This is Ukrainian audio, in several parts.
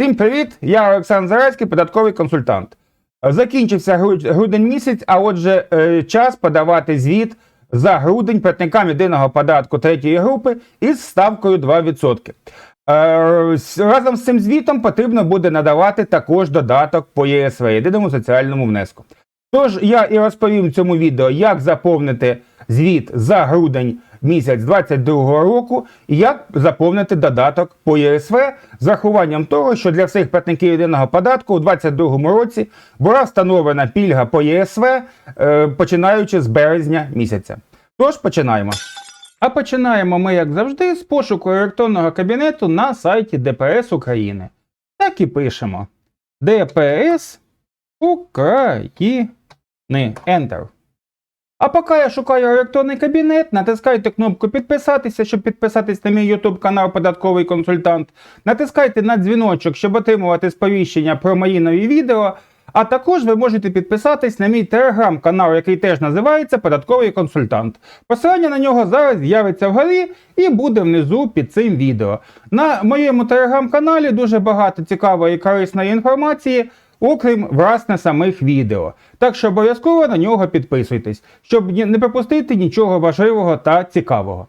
Всім привіт! Я Олександр Зарецький, податковий консультант. Закінчився грудень місяць, а отже, е, час подавати звіт за грудень платникам єдиного податку третьої групи із ставкою 2%. Е, Разом з цим звітом потрібно буде надавати також додаток по ЄСВ, єдиному соціальному внеску. Тож я і розповім в цьому відео, як заповнити звіт за грудень місяць 2022 року, як заповнити додаток по ЄСВ з рахуванням того, що для всіх платників єдиного податку у 2022 році була встановлена пільга по ЄСВ, е, починаючи з березня місяця. Тож починаємо. А починаємо ми, як завжди, з пошуку електронного кабінету на сайті ДПС України. Так і пишемо: ДПС України. Enter. А поки я шукаю електронний кабінет, натискайте кнопку підписатися, щоб підписатись на мій YouTube канал Податковий консультант. Натискайте на дзвіночок, щоб отримувати сповіщення про мої нові відео. А також ви можете підписатись на мій телеграм-канал, який теж називається Податковий консультант. Посилання на нього зараз з'явиться вгорі і буде внизу під цим відео. На моєму телеграм-каналі дуже багато цікавої і корисної інформації окрім власне самих відео. Так що обов'язково на нього підписуйтесь, щоб не пропустити нічого важливого та цікавого.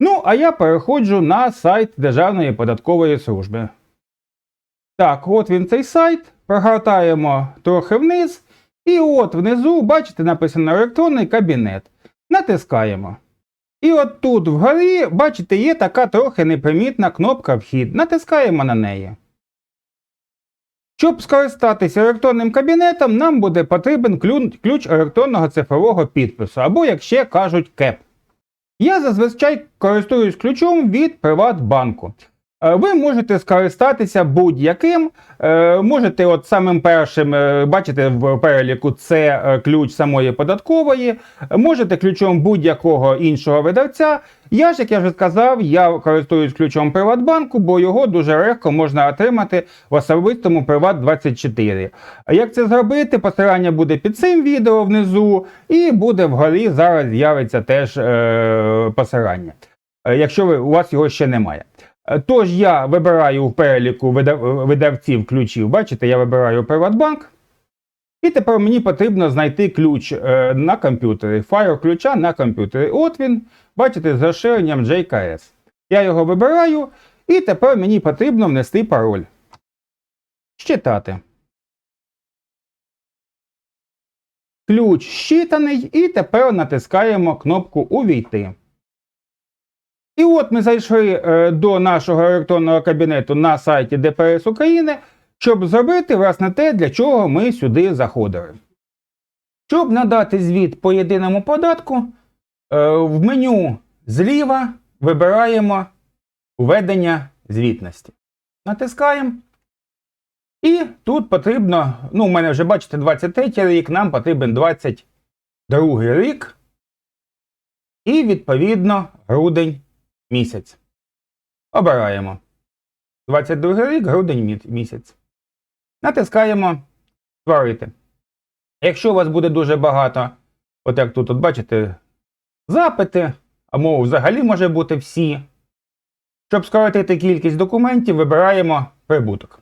Ну, а я переходжу на сайт Державної податкової служби. Так, от він цей сайт. Прогортаємо трохи вниз. І от внизу, бачите, написано електронний кабінет. Натискаємо. І от тут вгорі, бачите, є така трохи непримітна кнопка Вхід. Натискаємо на неї. Щоб скористатися електронним кабінетом, нам буде потрібен ключ електронного цифрового підпису, або, як ще кажуть, КЕП. Я зазвичай користуюсь ключом від Приватбанку. Е, Ви можете скористатися будь-яким. Е, Можете, от самим першим, е, бачите в переліку, це ключ самої податкової. Можете ключом будь-якого іншого видавця. Я ж, як я вже сказав, я користуюсь ключом Приватбанку, бо його дуже легко можна отримати в особистому Приват24. Як це зробити? Посилання буде під цим відео внизу, і буде вгорі зараз з'явиться теж е, посилання, якщо ви, у вас його ще немає. Е, Тож я вибираю в переліку видавців ключів, бачите, я вибираю Приватбанк. І тепер мені потрібно знайти ключ е, на комп'ютері, файл ключа на комп'ютері. От він, бачите, з розширенням JKS. Я його вибираю, і тепер мені потрібно внести пароль. Щитати. Ключ щитаний, і тепер натискаємо кнопку Увійти. І от ми зайшли е, до нашого електронного кабінету на сайті ДПС України, щоб зробити власне те, для чого ми сюди заходили. Щоб надати звіт по єдиному податку, е, в меню зліва вибираємо введення звітності. Натискаємо. І тут потрібно, ну, у мене вже бачите, 23 рік, нам потрібен 22 рік. І відповідно грудень місяць. Обираємо. 22 рік, грудень місяць. Натискаємо Створити. Якщо у вас буде дуже багато, от як тут, от бачите, запити, або взагалі може бути всі. Щоб скоротити кількість документів, вибираємо прибуток.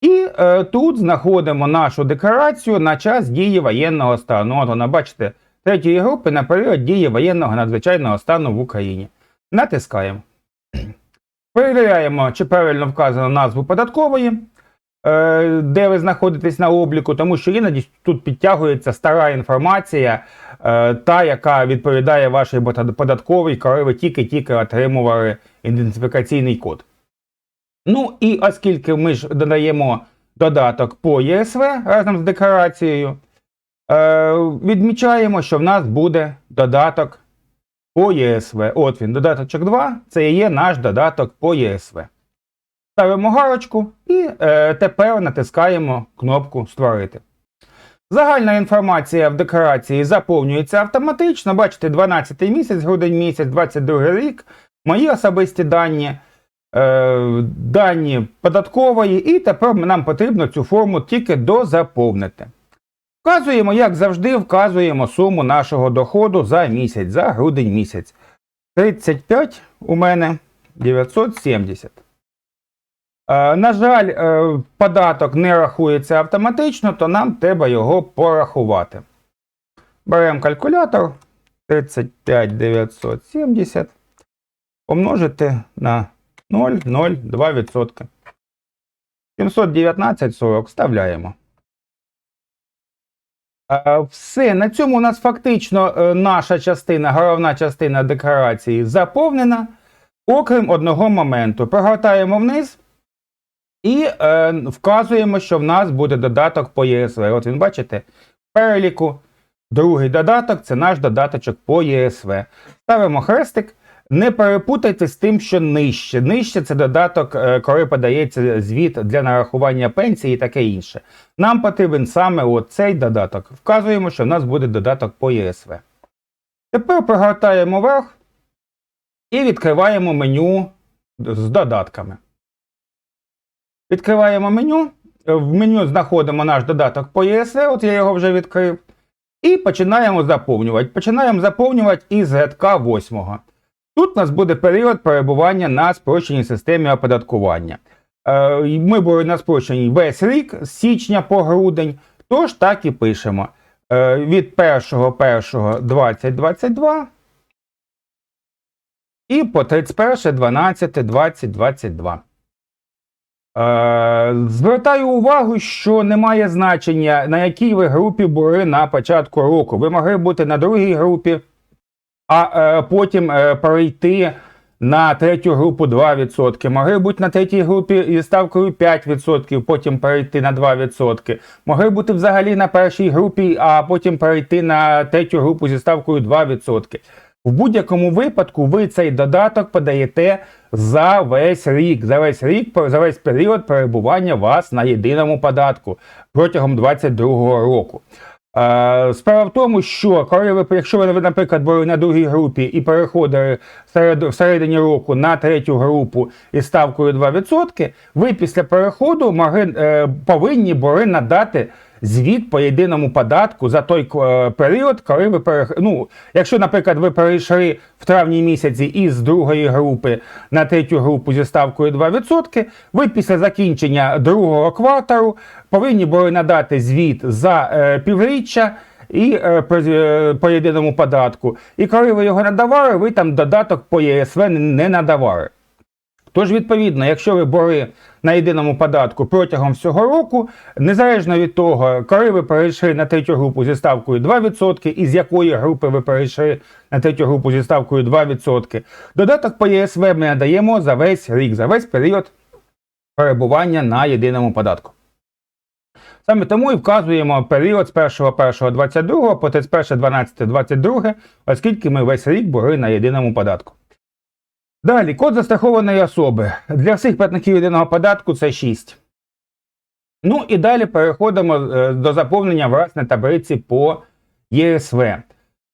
І е, тут знаходимо нашу декларацію на час дії воєнного стану. От вона, бачите, третьої групи на період дії воєнного надзвичайного стану в Україні. Натискаємо. Перевіряємо, чи правильно вказано назву податкової, е, де ви знаходитесь на обліку, тому що іноді тут підтягується стара інформація, е, та, яка відповідає вашій податковій, коли ви тільки-тільки отримували ідентифікаційний код. Ну і оскільки ми ж додаємо додаток по ЄСВ разом з декларацією, е, відмічаємо, що в нас буде додаток по ЄСВ. От він, додаточок 2, це є наш додаток по ЄСВ. Ставимо галочку і е, тепер натискаємо кнопку Створити. Загальна інформація в декларації заповнюється автоматично. Бачите, 12 місяць, грудень місяць, 22 рік, мої особисті дані, е, дані податкової, і тепер нам потрібно цю форму тільки дозаповнити. Вказуємо, як завжди, вказуємо суму нашого доходу за місяць, за грудень місяць. 35 у мене 970. Е, На жаль, е, податок не рахується автоматично, то нам треба його порахувати. Беремо калькулятор 35 970 помножити на 0,02%. 719,40 вставляємо. Е, Все, на цьому у нас фактично е, наша частина, головна частина декларації заповнена, окрім одного моменту. Прогортаємо вниз і е, вказуємо, що в нас буде додаток по ЄСВ. От він бачите, в переліку. Другий додаток це наш додаточок по ЄСВ. Ставимо хрестик. Не перепутайте з тим, що нижче. Нижче це додаток, е, коли подається звіт для нарахування пенсії і таке інше. Нам потрібен саме цей додаток. Вказуємо, що в нас буде додаток по ЄСВ. Тепер прогортаємо вверх і відкриваємо меню з додатками. Відкриваємо меню. В меню знаходимо наш додаток по ЄСВ, от я його вже відкрив. І починаємо заповнювати. Починаємо заповнювати із рядка 8. Тут у нас буде період перебування на спрощеній системі оподаткування. Е, Ми були на спрощеній весь рік з січня по грудень, тож так і пишемо. Е, Від 1.1.2022 і по 31.12.2022. Е, Звертаю увагу, що немає значення, на якій ви групі були на початку року. Ви могли бути на другій групі, а е, потім е, перейти на третю групу 2%. Могли бути на третій групі із ставкою 5%, потім перейти на 2%. Могли бути взагалі на першій групі, а потім перейти на третю групу зі ставкою 2%. В будь-якому випадку ви цей додаток подаєте за весь рік, за весь рік, за весь період перебування вас на єдиному податку протягом 2022 року. Е, Справа в тому, що коли ви, якщо ви, наприклад, були на другій групі і переходили серед, всередині року на третю групу із ставкою 2%, ви після переходу могли, е, повинні були надати звіт по єдиному податку за той е, період, коли ви перех... ну, Якщо, наприклад, ви перейшли в травні місяці із другої групи на третю групу зі ставкою 2%, ви після закінчення другого кварталу повинні були надати звіт за е, півріччя і е, по, е, по єдиному податку. І коли ви його надавали, ви там додаток по ЄСВ не надавали. Тож, відповідно, якщо ви були на єдиному податку протягом всього року, незалежно від того, коли ви перейшли на третю групу зі ставкою 2%, і з якої групи ви перейшли на третю групу зі ставкою 2%, додаток по ЄСВ ми надаємо за весь рік, за весь період перебування на єдиному податку. Саме тому і вказуємо період з 1.1.22 по 31.12.22, оскільки ми весь рік були на єдиному податку. Далі, код застрахованої особи. Для всіх платників єдиного податку це 6. Ну і далі переходимо е, до заповнення власне таблиці по ЄСВ.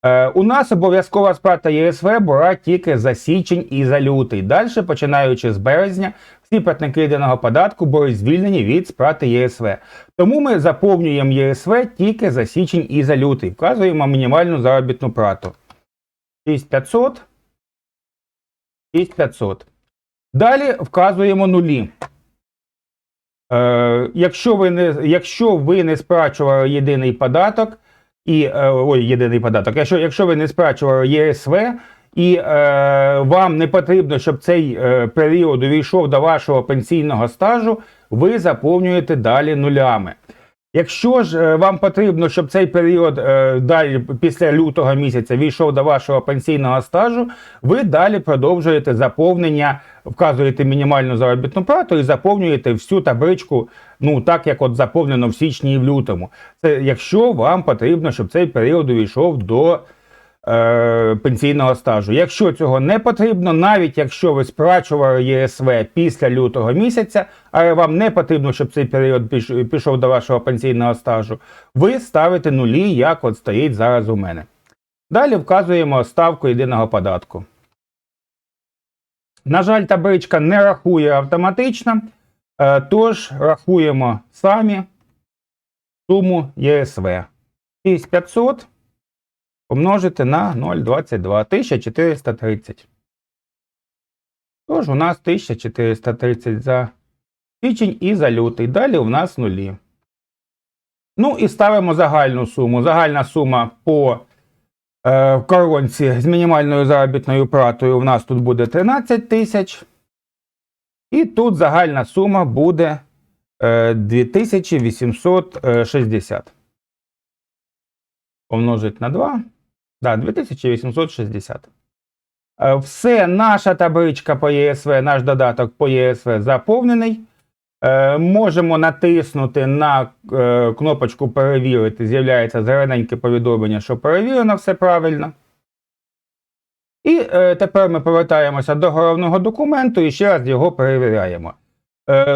Е, у нас обов'язкова сплата ЄСВ була тільки за січень і за лютий. Далі, починаючи з березня, всі платники єдиного податку були звільнені від сплати єСВ. Тому ми заповнюємо ЄСВ тільки за січень і за лютий. Вказуємо мінімальну заробітну плату. 6500. 6500. Далі вказуємо нулі. Е, якщо, ви не, якщо ви не сплачували єдиний податок, і, е, ой, єдиний податок, якщо, якщо ви не сплачували ЄСВ, і е, вам не потрібно, щоб цей е, період увійшов до вашого пенсійного стажу, ви заповнюєте далі нулями. Якщо ж е, вам потрібно, щоб цей період е, далі після лютого місяця війшов до вашого пенсійного стажу, ви далі продовжуєте заповнення, вказуєте мінімальну заробітну плату і заповнюєте всю табличку, ну так як от заповнено в січні і в лютому. Це якщо вам потрібно, щоб цей період увійшов до е, пенсійного стажу. Якщо цього не потрібно, навіть якщо ви сплачували ЄСВ після лютого місяця, але вам не потрібно, щоб цей період пішов до вашого пенсійного стажу, ви ставите нулі, як от стоїть зараз у мене. Далі вказуємо ставку єдиного податку. На жаль, табличка не рахує автоматично, е, тож рахуємо самі суму ЄСВ. 6500 помножити на 0,22 1430. Тож у нас 1430 за січень і за лютий. Далі у нас нулі. Ну і ставимо загальну суму. Загальна сума по е, коронці з мінімальною заробітною платою у нас тут буде 13 тисяч. І тут загальна сума буде е, 2860. Помножить на 2. Да, 2860. Е, Все, наша табличка по ЄСВ, наш додаток по ЄСВ заповнений. Е, Можемо натиснути на е, кнопочку Перевірити. З'являється зелененьке повідомлення, що перевірено все правильно. І тепер ми повертаємося до головного документу і ще раз його перевіряємо.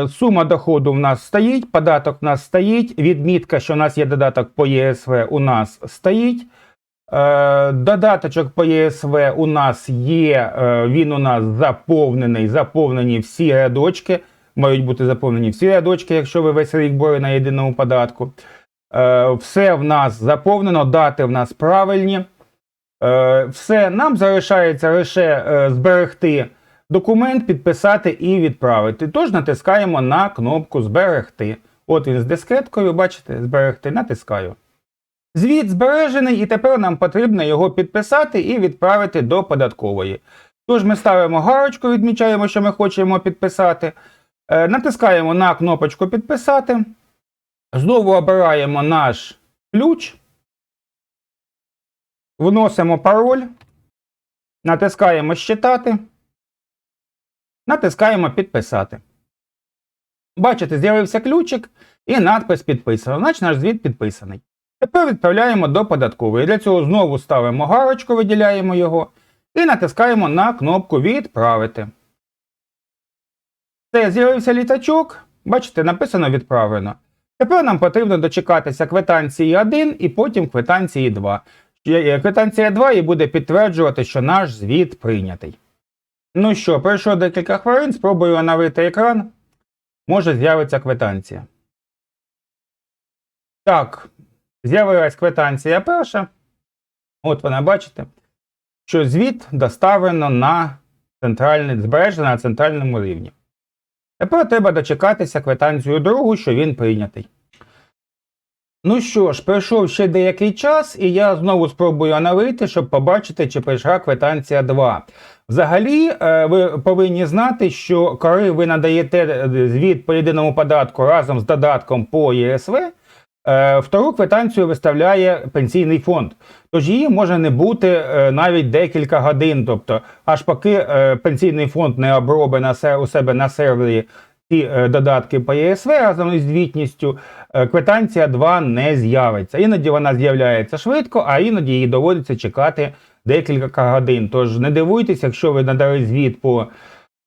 Сума доходу в нас стоїть, податок в нас стоїть, відмітка, що у нас є додаток по ЄСВ, у нас стоїть. Е, додаточок по ЄСВ у нас є, е, він у нас заповнений, заповнені всі рядочки. Мають бути заповнені всі рядочки, якщо ви весь рік були на єдиному податку. Е, все в нас заповнено, дати в нас правильні. Все, нам залишається лише зберегти документ, підписати і відправити. Тож натискаємо на кнопку Зберегти. От він з дискеткою, бачите, зберегти, натискаю. Звіт збережений, і тепер нам потрібно його підписати і відправити до податкової. Тож ми ставимо галочку, відмічаємо, що ми хочемо підписати. Е, Натискаємо на кнопочку Підписати. Знову обираємо наш ключ. Вносимо пароль. Натискаємо Щитати. Натискаємо Підписати. Бачите, з'явився ключик і надпис підписано. Значить наш звіт підписаний. Тепер відправляємо до податкової. Для цього знову ставимо галочку, виділяємо його і натискаємо на кнопку Відправити. Все, з'явився літачок. Бачите, написано відправлено. Тепер нам потрібно дочекатися квитанції 1 і потім квитанції 2. Е, Квитанція 2 і буде підтверджувати, що наш звіт прийнятий. Ну що, пройшло декілька хвилин, спробую оновити екран. Може з'явиться квитанція. Так, з'явилась квитанція перша. От вона бачите, що звіт доставлено на центральний, збережено на центральному рівні. Тепер треба дочекатися квитанцію другу, що він прийнятий. Ну що ж, пройшов ще деякий час, і я знову спробую оновити, щоб побачити, чи прийшла квитанція 2. Взагалі, е, ви повинні знати, що коли ви надаєте звіт по єдиному податку разом з додатком по ЄСВ, е, втору квитанцію виставляє пенсійний фонд. Тож її може не бути е, навіть декілька годин. Тобто, аж поки е, пенсійний фонд не обробить у себе на сервері ці е, додатки по ЄСВ разом із звітністю, е, квитанція 2 не з'явиться. Іноді вона з'являється швидко, а іноді її доводиться чекати декілька годин. Тож не дивуйтесь, якщо ви надали звіт по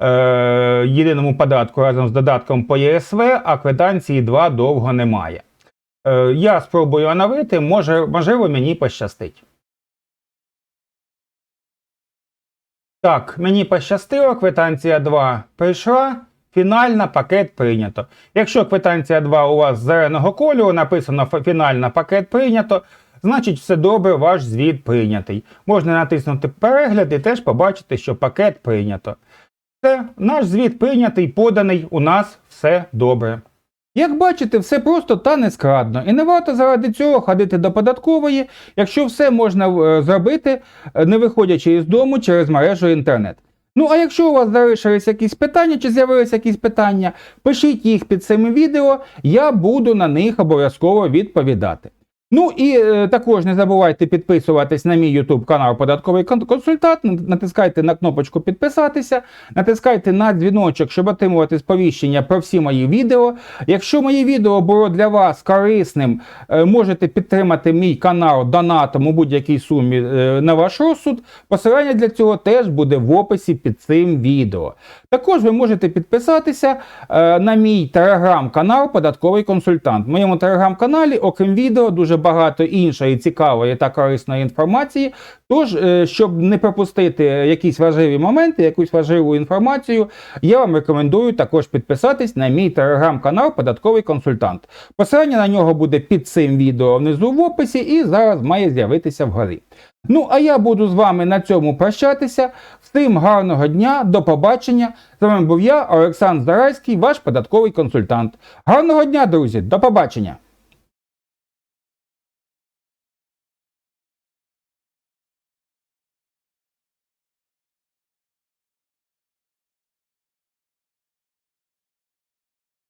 е, єдиному податку разом з додатком по ЄСВ, а квитанції 2 довго немає. Е, я спробую оновити, може, можливо, мені пощастить. Так, мені пощастило, квитанція 2 прийшла. Фінальна пакет прийнято. Якщо квитанція 2 у вас зеленого кольору, написано фінальна пакет прийнято, значить все добре, ваш звіт прийнятий. Можна натиснути перегляд і теж побачити, що пакет прийнято. Все, наш звіт прийнятий, поданий, у нас все добре. Як бачите, все просто та нескладно, і не варто заради цього ходити до податкової, якщо все можна е, зробити, е, не виходячи із дому через мережу інтернет. Ну, а якщо у вас залишились якісь питання чи з'явилися якісь питання, пишіть їх під цим відео, я буду на них обов'язково відповідати. Ну і е, також не забувайте підписуватись на мій YouTube канал Податковий консультант. Натискайте на кнопочку підписатися, натискайте на дзвіночок, щоб отримувати сповіщення про всі мої відео. Якщо моє відео було для вас корисним, е, можете підтримати мій канал донатом у будь-якій сумі е, на ваш розсуд. Посилання для цього теж буде в описі під цим відео. Також ви можете підписатися е, на мій телеграм-канал Податковий консультант. В моєму телеграм-каналі, окрім відео, дуже багато іншої цікавої та корисної інформації. Тож, е, щоб не пропустити якісь важливі моменти, якусь важливу інформацію, я вам рекомендую також підписатись на мій телеграм-канал Податковий консультант. Посилання на нього буде під цим відео внизу в описі і зараз має з'явитися вгорі. Ну, а я буду з вами на цьому прощатися. Всім гарного дня, до побачення. З вами був я, Олександр Зарайський, ваш податковий консультант. Гарного дня, друзі, до побачення!